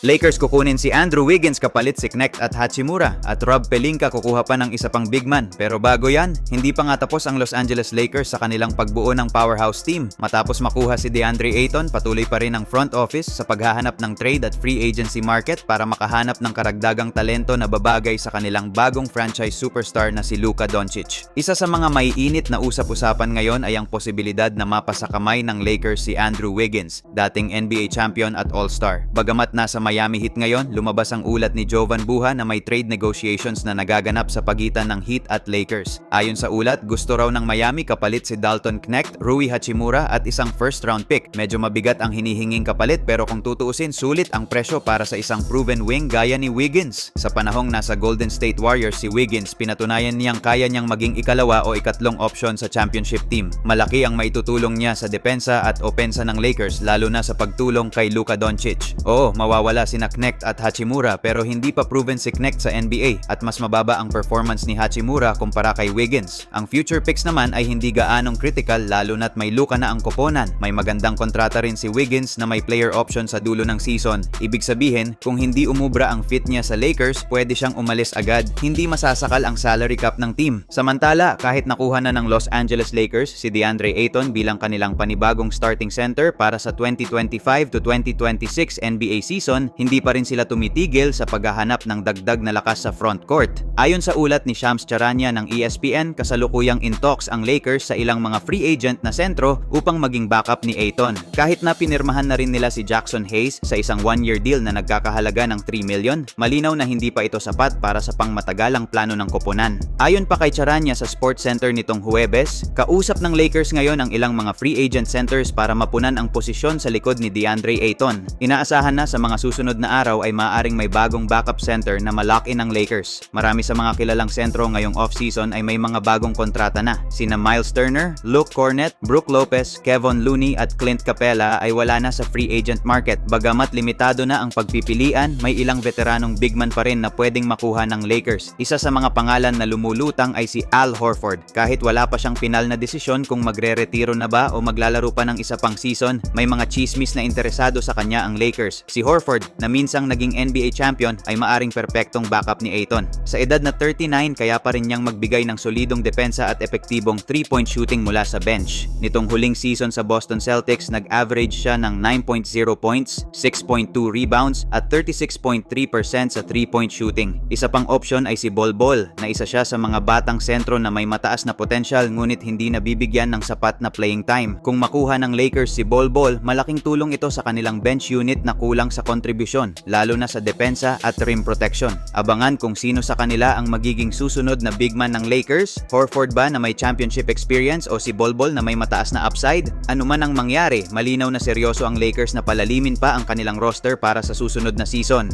Lakers kukunin si Andrew Wiggins kapalit si Knecht at Hachimura at Rob Pelinka kukuha pa ng isa pang big man. Pero bago yan, hindi pa nga tapos ang Los Angeles Lakers sa kanilang pagbuo ng powerhouse team. Matapos makuha si DeAndre Ayton, patuloy pa rin ang front office sa paghahanap ng trade at free agency market para makahanap ng karagdagang talento na babagay sa kanilang bagong franchise superstar na si Luka Doncic. Isa sa mga maiinit na usap-usapan ngayon ay ang posibilidad na mapasakamay ng Lakers si Andrew Wiggins, dating NBA champion at All-Star. Bagamat nasa Miami Heat ngayon, lumabas ang ulat ni Jovan Buha na may trade negotiations na nagaganap sa pagitan ng Heat at Lakers. Ayon sa ulat, gusto raw ng Miami kapalit si Dalton Knecht, Rui Hachimura at isang first round pick. Medyo mabigat ang hinihinging kapalit pero kung tutuusin, sulit ang presyo para sa isang proven wing gaya ni Wiggins. Sa panahong nasa Golden State Warriors si Wiggins, pinatunayan niyang kaya niyang maging ikalawa o ikatlong option sa championship team. Malaki ang maitutulong niya sa depensa at opensa ng Lakers lalo na sa pagtulong kay Luka Doncic. Oo, mawawala sina Knecht at Hachimura pero hindi pa proven si Knecht sa NBA at mas mababa ang performance ni Hachimura kumpara kay Wiggins. Ang future picks naman ay hindi gaanong critical lalo na't may Luka na ang koponan. May magandang kontrata rin si Wiggins na may player option sa dulo ng season. Ibig sabihin, kung hindi umubra ang fit niya sa Lakers, pwede siyang umalis agad. Hindi masasakal ang salary cap ng team. Samantala, kahit nakuha na ng Los Angeles Lakers si DeAndre Ayton bilang kanilang panibagong starting center para sa 2025 to 2026 NBA season, hindi pa rin sila tumitigil sa paghahanap ng dagdag na lakas sa front court. Ayon sa ulat ni Shams Charania ng ESPN, kasalukuyang in talks ang Lakers sa ilang mga free agent na sentro upang maging backup ni Ayton. Kahit na pinirmahan na rin nila si Jackson Hayes sa isang one-year deal na nagkakahalaga ng 3 million, malinaw na hindi pa ito sapat para sa pangmatagalang plano ng koponan. Ayon pa kay Charania sa Sports Center nitong Huwebes, kausap ng Lakers ngayon ang ilang mga free agent centers para mapunan ang posisyon sa likod ni DeAndre Ayton. Inaasahan na sa mga susunod na araw ay maaaring may bagong backup center na malock in ng Lakers. Marami sa mga kilalang sentro ngayong off-season ay may mga bagong kontrata na. Sina Miles Turner, Luke Cornett, Brook Lopez, Kevon Looney at Clint Capella ay wala na sa free agent market. Bagamat limitado na ang pagpipilian, may ilang veteranong big man pa rin na pwedeng makuha ng Lakers. Isa sa mga pangalan na lumulutang ay si Al Horford. Kahit wala pa siyang pinal na desisyon kung magre-retiro na ba o maglalaro pa ng isa pang season, may mga chismis na interesado sa kanya ang Lakers. Si Horford, na minsang naging NBA champion, ay maaring perpektong backup ni Ayton. Sa edad na 39, kaya pa rin niyang magbigay ng solidong depensa at epektibong 3-point shooting mula sa bench. Nitong huling season sa Boston Celtics, nag-average siya ng 9.0 points, 6.2 rebounds at 36.3% sa 3-point shooting. Isa pang option ay si Bol Bol na isa siya sa mga batang sentro na may mataas na potensyal ngunit hindi nabibigyan ng sapat na playing time. Kung makuha ng Lakers si Bol Bol, malaking tulong ito sa kanilang bench unit na kulang sa kontribusyon, lalo na sa depensa at rim protection. Abangan kung sino sa kanila ang magiging susunod na big man ng Lakers, Horford ba na may championship experience o si Bol Bol na may mataas na upside? Ano man ang mangyari, malinaw na seryoso ang Lakers na palalimin pa ang kanilang roster para sa susunod na season.